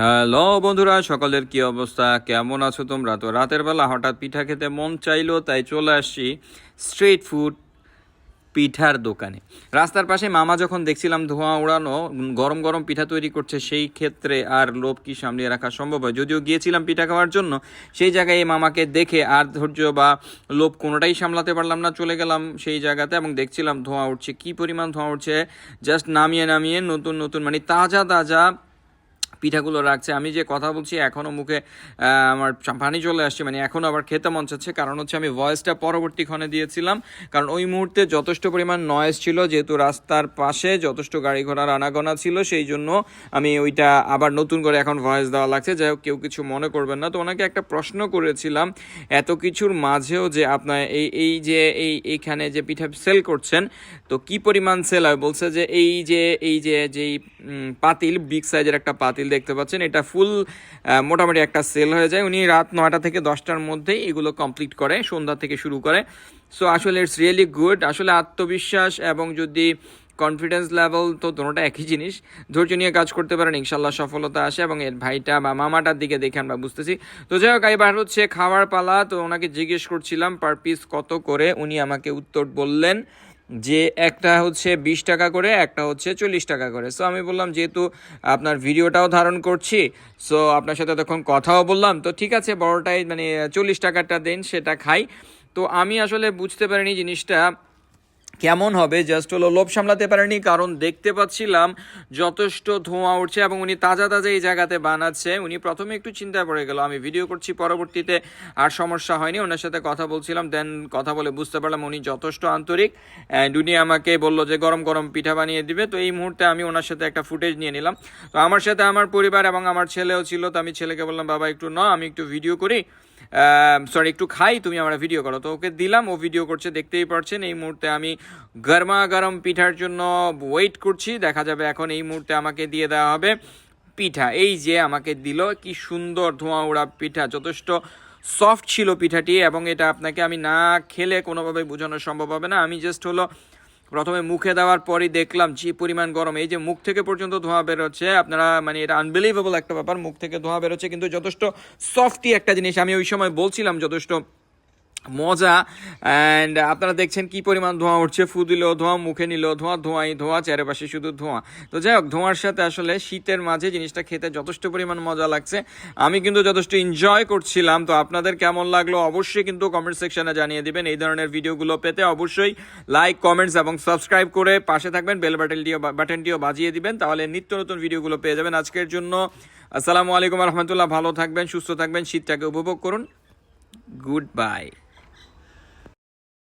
Hello বন্ধুরা, সকলের কি অবস্থা? কেমন আছো তোমরা? তো রাতের বেলা হঠাৎ পিঠা খেতে মন চাইলো, তাই চলে আসছি স্ট্রিট ফুড পিঠার দোকানে। রাস্তার পাশে মামা যখন দেখছিলাম ধোঁয়া উড়ানো, গরম গরম পিঠা তৈরি করছে, সেই ক্ষেত্রে আর লোভ কি সামলিয়ে রাখা সম্ভব হয়? যদিও গিয়েছিলাম পিঠা খাওয়ার জন্য, সেই জায়গায় এই মামাকে দেখে আর ধৈর্য বা লোভ কোনোটাই সামলাতে পারলাম না, চলে গেলাম সেই জায়গাতে এবং দেখছিলাম ধোঁয়া উঠছে কি পরিমাণ ধোঁয়া উঠছে জাস্ট নামিয়ে নামিয়ে নতুন নতুন মানে তাজা তাজা পিঠাগুলো রাখছে। আমি যে কথা বলছি এখনও মুখে আমার পানি চলে আসছে মানে এখনও আবার খেতে মন চাচ্ছে। কারণ হচ্ছে আমি ভয়েসটা পরবর্তীক্ষণে দিয়েছিলাম। কারণ ওই মুহূর্তে যথেষ্ট পরিমাণ নয়েজ ছিল, যেহেতু রাস্তার পাশে যথেষ্ট গাড়ি ঘোড়ার আনাগোনা ছিল, সেই জন্য আমি ওইটা আবার নতুন করে এখন ভয়েস দেওয়া লাগছে। যাই হোক, কেউ কিছু মনে করবেন না। তো ওনাকে একটা প্রশ্ন করেছিলাম, এত কিছুর মাঝেও যে আপনার এই এই যে, এই, এইখানে যে পিঠা সেল করছেন, তো কি পরিমাণ সেল হয়? বলছে যে এই যে এই যে, যেই পাতিল বিগ সাইজের একটা পাতিল দেখতে পাচ্ছেন। এটা ফুল মোটামুটি একটা সেল হয়ে যায়। উনি রাত নয়টা থেকে দশটার মধ্যেই এগুলো কমপ্লিট করে, সন্ধ্যা থেকে শুরু করে। সো আসলে ইটস রিয়েলি গুড আসলে আত্মবিশ্বাস এবং যদি কনফিডেন্স লেভেল তো দুটোটা একই জিনিস। ধৈর্য নিয়ে কাজ করতে পারেন, ইনশাল্লাহ সফলতা আসে এবং এর ভাইটা বা মামাটার দিকে দেখে আমরা বুঝতেছি। তো যাই হোক, এবার হচ্ছে খাওয়ার পালা। তো ওনাকে জিজ্ঞেস করছিলাম পার পিস কত করে? উনি আমাকে উত্তর বললেন যে একটা হচ্ছে বিশ টাকা করে, একটা হচ্ছে চল্লিশ টাকা করে। সো আমি বললাম যেহেতু আপনার ভিডিওটাও ধারণ করছি সো আপনার সাথে তখন কথাও বললাম। তো ঠিক আছে, বড়টাই মানে চল্লিশ টাকাটা দেন, সেটা খাই। তো আমি আসলে বুঝতে পারিনি জিনিসটা। কেমন হবে? জাস্ট হলো, লোভ সামলাতে পারেনি, কারণ দেখতে পাচ্ছিলাম যথেষ্ট ধোঁয়া উঠছে এবং উনি তাজা তাজা এই জায়গাতে বানাচ্ছে। উনি প্রথমে একটু চিন্তায় পড়ে গেল, আমি ভিডিও করছি পরবর্তীতে, আর সমস্যা হয়নি। ওনার সাথে কথা বলছিলাম দেন কথা বলে বুঝতে পারলাম উনি যথেষ্ট আন্তরিক। অ্যান্ড উনি আমাকে বলল যে, গরম গরম পিঠা বানিয়ে দিবে। তো এই মুহূর্তে আমি ওনার সাথে একটা ফুটেজ নিয়ে নিলাম। তো আমার সাথে আমার পরিবার এবং আমার ছেলেও ছিল, তো আমি ছেলেকে বললাম, বাবা, একটু ন আমি একটু ভিডিও করি। সরি একটু খাই, তুমি আমরা ভিডিও করো। তো ওকে দিলাম, ও ভিডিও করছে, দেখতেই পারছেন, এই মুহূর্তে আমি গরমা গরম পিঠার জন্য ওয়েট করছি, দেখা যাবে এখন এই মুহূর্তে আমাকে দিয়ে দেওয়া হবে পিঠা। এই যে আমাকে দিল, কি সুন্দর ধোঁয়া উড়া পিঠা, যথেষ্ট সফট ছিল পিঠাটি, এবং এটা আপনাকে আমি না খেলে কোনোভাবে বোঝানো সম্ভব হবে না। আমি জাস্ট হলো প্রথমে মুখে দেওয়ার পরই দেখলাম যে পরিমাণ গরম। এই যে মুখ থেকে পর্যন্ত ধোঁয়া বেরোচ্ছে, আপনারা মানে এটা আনবিলিভেবল একটা ব্যাপার, মুখ থেকে ধোঁয়া বেরোচ্ছে, কিন্তু যথেষ্ট সফটি একটা জিনিস। আমি ওই সময় বলছিলাম, যথেষ্ট মজা। অ্যান্ড আপনারা দেখছেন কি পরিমাণ ধোঁয়া উঠছে। ফু দিলেও ধোঁয়া, মুখে নিলেও ধোঁয়া, ধোঁয়াই ধোঁয়া, চারিপাশে শুধু ধোঁয়া। তো যাই হোক, ধোঁয়ার সাথে আসলে শীতের মাঝে জিনিসটা খেতে যথেষ্ট পরিমাণ মজা লাগছে। আমি কিন্তু যথেষ্ট এনজয় করছিলাম। তো আপনাদের কেমন লাগল অবশ্যই কিন্তু কমেন্ট সেকশনে জানিয়ে দিবেন। এই ধরনের ভিডিওগুলো পেতে অবশ্যই লাইক কমেন্টস এবং সাবস্ক্রাইব করে পাশে থাকবেন। বেল বাটনটিও বাটনটিও বাজিয়ে দিবেন। তাহলে নিত্য নতুন ভিডিওগুলো পেয়ে যাবেন আজকের জন্য। আসসালামু আলাইকুম রহমতুল্লাহ। ভালো থাকবেন, সুস্থ থাকবেন। শীতটাকে উপভোগ করুন। Good bye